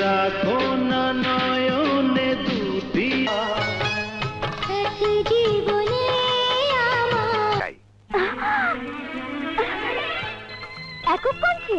রাখো না নয়নে দুটি একক কণ্ঠে